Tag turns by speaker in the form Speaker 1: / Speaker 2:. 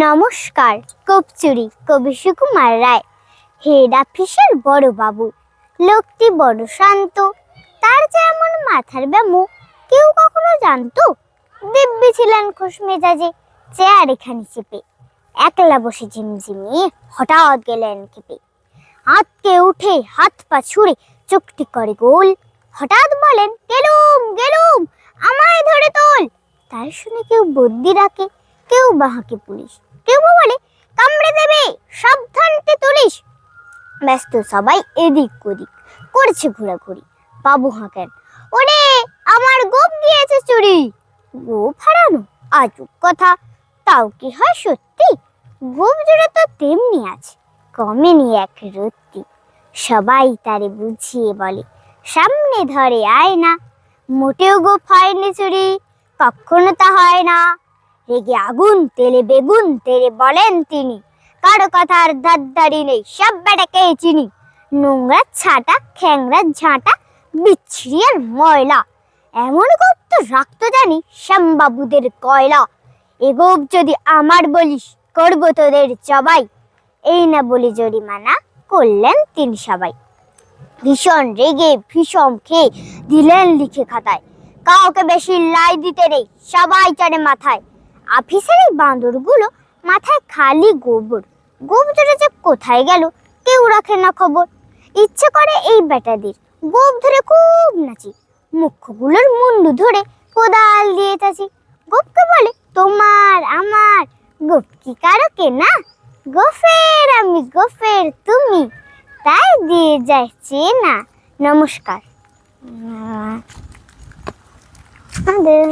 Speaker 1: নমস্কার কবচুরি কবি Sukumar Ray. Head officer বড় বাবু, লোকটি বড় শান্ত। তার যেমন মাথার ব্যামো, কেউ কখনো জানতো, দিব্যি ছিলেন খোশ মেজাজে, চেয়ার এখানে চেপে। একলা বসে ঝিমঝিমিয়ে হঠাৎ গেলেন খেপে। আঁতকে উঠে হাত পা ছুঁড়ে চোখটি করে গোল। হঠাৎ বলেন, গেলুম গেলুম, আমায় ধরে তোল। তাই শুনে কেউ বদ্যি ডাকে। কেউ বাহাকে পুলিশ। কেউ বা বলে, কামড়ে দেবে, সাবধানতে তুলিস। ব্যস্ত সবাই এদিক ওদিক করছে ঘোরাঘুরি। বাবু হাঁকেন, ওরে, আমার গোপ গিয়েছে চুরি। গোপ হারানো আজব কথা, তাও কি হয় সত্যি? গোপ জোড়া তো তেমনি আছে, কমেনি এক রত্তি। সবাই তারে বুঝিয়ে বলে, সামনে ধরে আয় না, মোটেও গোপ হয়নি চুরি কখনো তা হয় না। রেগে আগুন, তেলে বেগুন, তেলে বলেন তিনি। কারও কথার ধারধারি নেই, সব বেটাকে চিনি। নোংরা ছাটা, খ্যাংরা ঝাঁটা, বিচ্ছিরি আর ময়লা। এমন গোপ তো রাখতো জানি শ্যামবাবুদের কয়লা। এ গোপ যদি আমার বলিস, করব তোদের জবাই। এই না বলি জরিমানা করলেন তিনি সবাই। ভীষণ রেগে, ভীষণ খেয়ে দিলেন লিখে খাতায়। কাউকে বেশি লাই দিতে নেই, সবাই চড়ে মাথায়। অফিসের এই বাঁদরগুলো মাথায় খালি গোবর। গোবরটা যে কোথায় গেল কেউ রাখে না খবর। ইচ্ছে করে এই বেটাদের গোপ ধরে খুব নাচি। মুখ্যগুলোর মুন্ডু ধরে কোদাল দিয়ে চাচি। গোপকে বলে তোমার আমার গোপ কি কারও কেনা? গোফের আমি গোফের তুমি। তাই দিয়ে যায় চেনা। নমস্কার। আমাদের